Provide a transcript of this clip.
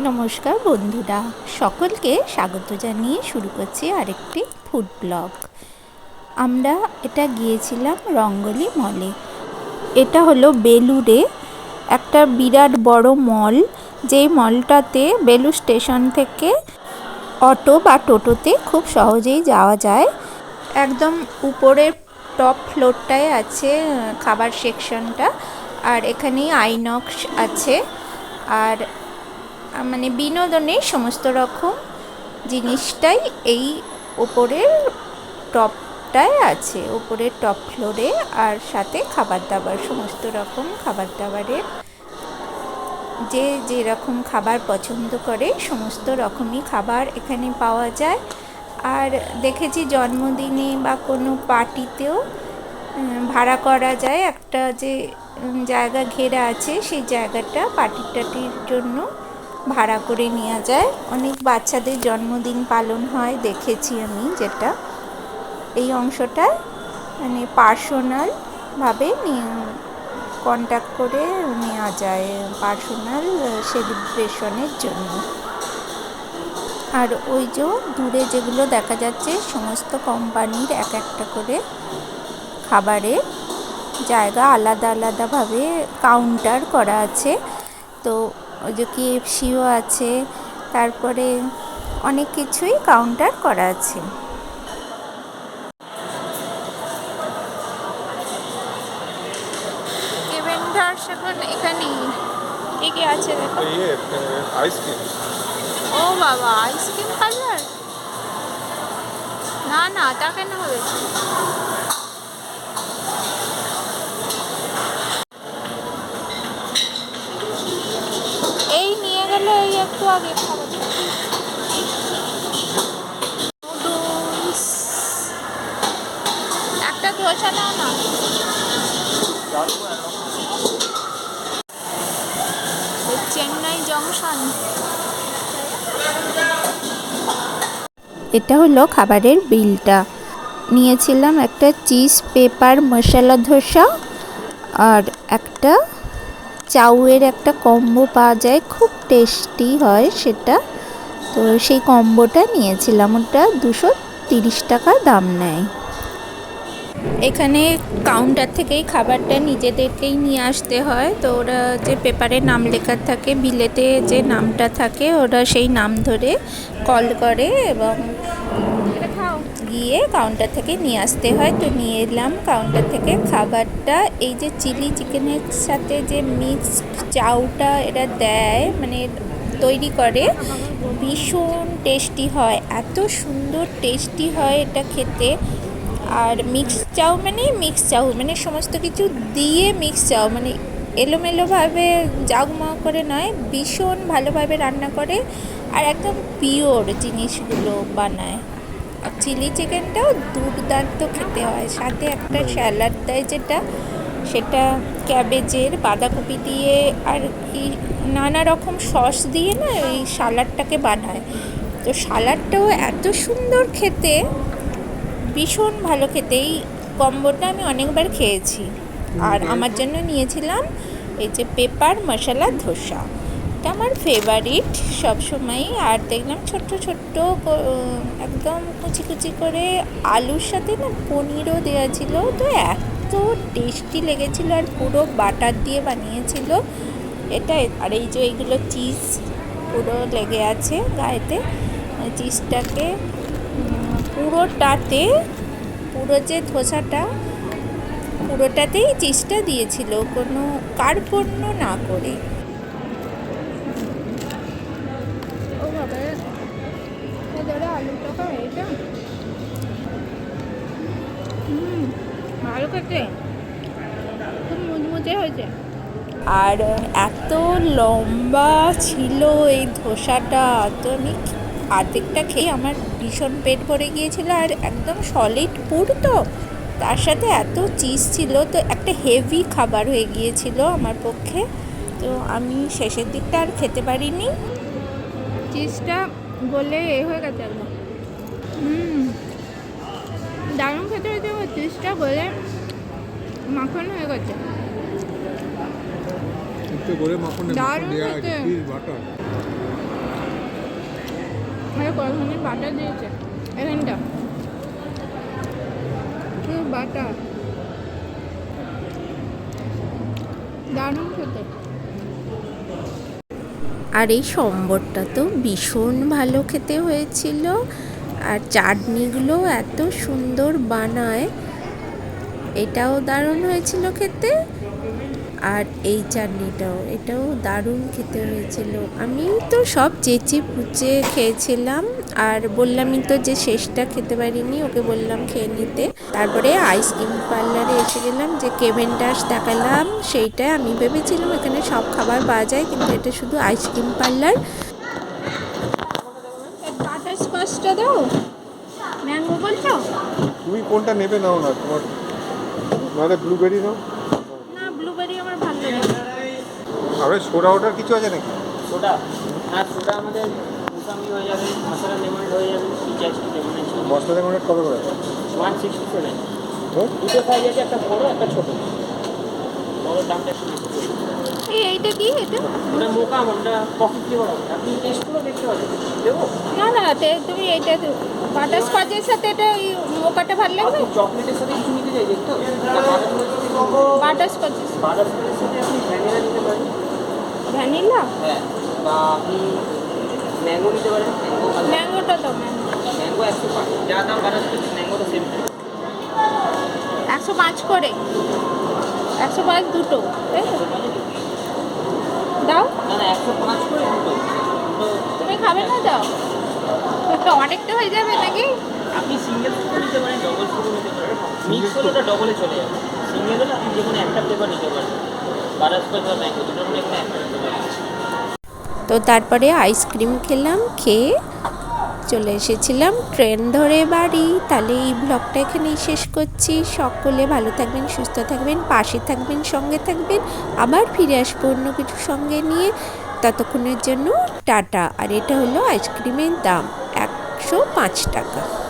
নমস্কার বন্ধুরা, সকলকে স্বাগত জানিয়ে শুরু করছি আরেকটি ফুড ব্লগ আমরা এটা গিয়েছিলাম রঙ্গলি মলে এটা হলো বেলুড়ে একটা বিরাট বড় মল যেই মলটাতে বেলুড় স্টেশন থেকে অটো বা টোটোতে খুব সহজেই যাওয়া যায়। একদম উপরের টপ ফ্লোরটায় আছে খাবার সেকশনটা আর এখানেই আইনক্স আছে। আর মানে বিনোদনের সমস্ত রকম জিনিসটাই এই ওপরের টপটায় আছে, ওপরের টপ ফ্লোরে আর সাথে খাবার দাবার সমস্ত রকম খাবার দাবারের যে যেরকম খাবার পছন্দ করে, সমস্ত রকমই খাবার এখানে পাওয়া যায়। আর দেখেছি জন্মদিনে বা কোনো পার্টিতেও ভাড়া করা যায়। একটা যে জায়গা ঘেরা আছে, সেই জায়গাটা পার্টি টাটির জন্য ভাড়া করে নেওয়া যায়। অনেক বাচ্চাদের জন্মদিন পালন হয়, দেখেছি আমি যেটা। এই অংশটা মানে পার্সোনালভাবে কন্ট্যাক্ট করে নেওয়া যায় পার্সোনাল সেলিব্রেশনের জন্য। আর ওই যে দূরে যেগুলো দেখা যাচ্ছে, সমস্ত কোম্পানির এক একটা করে খাবারের জায়গা আলাদা আলাদাভাবে কাউন্টার করা আছে। তো ওই যে কেএফসিও আছে তারপরে অনেক কিছুই কাউন্টার করা আছে। এখানেই। আছে ও বাবা আইসক্রিম পার্লার না না তা কেন হবে? একটা ধোসা দাও না। চেন্নাই জংশন। এটা হলো খাবারের বিলটা। নিয়েছিলাম একটা চিজ, পেপার, মশলা, ধোসা আর একটা চাউয়ের একটা কম্বো পাওয়া যায়, খুব টেস্টি হয় সেটা। তো সেই কম্বোটা নিয়েছিলাম, ওটা দুশো তিরিশ টাকা দাম নেয়। এখানে কাউন্টার থেকেই খাবারটা নিজেদেরকেই নিয়ে আসতে হয়। তো ওরা যে পেপারে নাম লেখা থাকে, বিলেতে যে নামটা থাকে, ওরা সেই নাম ধরে কল করে এবং গিয়ে কাউন্টার থেকে নিয়ে আসতে হয়। তো নিয়ে এলাম কাউন্টার থেকে খাবারটা। এই যে চিলি চিকেনের সাথে যে মিক্স চাউটা এটা দেয় মানে তৈরি করে, ভীষণ টেস্টি হয়। এত সুন্দর টেস্টি হয় এটা খেতে। আর মিক্স চাউ মানে মিক্স চাউ মানে সমস্ত কিছু দিয়ে মিক্স চাউ মানে এলোমেলোভাবে জাগমগ করে নয়, ভীষণ ভালোভাবে রান্না করে। আর একদম পিওর জিনিসগুলো বানায়। চিলি চিকেনটাও দুর্দান্ত খেতে হয়। সাথে একটা স্যালাড দেয় যেটা সেটা ক্যাবেজের বাঁধাকপি দিয়ে আর কি নানা রকম সস দিয়ে না ওই সালাডটাকে বানায়। তো সালাডটাও এত সুন্দর খেতে ভীষণ ভালো খেতে। এই কম্বোটা আমি অনেকবার খেয়েছি। আর আমার জন্য নিয়েছিলাম এই যে পেপার মশলা ধোসা। এটা আমার ফেভারিট সবসময় আর দেখলাম ছোট্ট ছোট্ট একদম কুচি কুচি করে আলুর সাথে না পনিরও দেওয়া ছিল। তো এত টেস্টি লেগেছিল আর পুরো বাটার দিয়ে বানিয়েছিল। এটা আর এই যে এইগুলো চিজ পুরো লেগে আছে গায়েতে। চিজটাকে পুরোটাতে, পুরো যে ধোসাটা, পুরোটাতেই চিজটা দিয়েছিল। কোনো কার্পণ্য না করে। ধরে এটা হুম ভালো খেতে। খুব মুচমুচে হয়েছে। আর এত লম্বা ছিল এই ধোসাটা তো আমি আর্ধেকটা খেয়ে আমার ভীষণ পেট ভরে গিয়েছিল আর একদম সলিড পুর তো। তার সাথে এত চিজ ছিল তো একটা হেভি খাবার হয়ে গিয়েছিল আমার পক্ষে। তো আমি শেষের দিকটা আর খেতে পারিনি। চিজটা বলে এ হয়ে গেছে একদম। হুম। দারুণ খেতে হয়েছে চিজটা বলে মাখন হয়ে গেছে। একটু করে মাখনে বাটার। আরে বাটার দিয়েছে এখানটা। বাটার। দারুণ খেতে। আর এই সম্বরটা তো ভীষণ ভালো খেতে হয়েছিল। আর চাটনিগুলো এত সুন্দর বানায়, এটাও দারুণ হয়েছিল খেতে। আর এই চাটনিটাও এটাও দারুণ খেতে হয়েছিল। আমি তো সব চেঁচে পুচে খেয়েছিলাম আর বললামই তো যে শেষটা খেতে পারিনি ওকে বললাম খেয়ে নিতে। তারপরে আইসক্রিম পার্লারে এসে গেলাম যে কেভেন ডাস দেখালাম সেইটা আমি ভেবেছিলাম এখানে সব খাবার পাওয়া যায় কিন্তু এটা শুধু আইসক্রিম পার্লার বাটার স্কচটা দাও। ম্যাঙ্গো বলছো? তুমি কোনটা নেবে নাও না তোমার নাহলে ব্লুবেরি নাও না ব্লুবেরি আমার ভালো লাগে আর সোডা ওটার কিছু আছে নাকি? সোডা। হ্যাঁ সোডা আমাদের মুসামি হয়ে যাবে মশলা লেমন হয়ে যাবে ice cream lemon ice cream masala lemon কবে করে? ওয়ান সিক্সটি সেভেন হ্যাঁ? দুটো সাইজ আছে একটা বড় একটা ছোট। বড় দামটা একটু বেশি এই এইটা কি এটা? ওটা মোকা ওটা কফি ফ্লেভার হবে। আপনি টেস্ট করে দেখতে পারেন। দেবো? না না তে তুমি এইটা বাটার স্কচের সাথে এটা ওই মোকাটা ভালো লাগবে? আপনি চকলেটের সাথে কিছু নিতে চাই দেখতে বাটার স্কচের বাটার স্কচের সাথে। আপনি ভ্যানিলা নিতে পারেন। ভ্যানিলা? হ্যাঁ বা আপনি ম্যাঙ্গো নিতে পারেন ম্যাঙ্গোটা দাও ম্যাঙ্গো। ম্যাঙ্গো একশো পাঁচ যা দাম বাটার ম্যাঙ্গোটা সেম একশো পাঁচ করে। একশো পাঁচ দুটো দাও। তুমি খাবে না দাও। অনেকটা হয়ে যাবে নাকি? আপনি সিঙ্গেল নিতে পারেন ডবল নিতে পারেন। মিক্স হলে ডবলে চলে যাবে। সিঙ্গেল হলে আপনি যে কোনো একটা ফ্লেভার নিতে পারেন। তো তারপরে আইসক্রিম খেলাম, খেয়ে চলে এসেছিলাম ট্রেন ধরে বাড়ি। তাহলে এই ব্লগটা এখানেই শেষ করছি। সকলে ভালো থাকবেন, সুস্থ থাকবেন, পাশে থাকবেন, সঙ্গে থাকবেন। আবার ফিরে আসব অন্য কিছু সঙ্গে নিয়ে। ততক্ষণের জন্য টাটা। আর এটা হলো আইসক্রিমের দাম, একশো পাঁচ টাকা।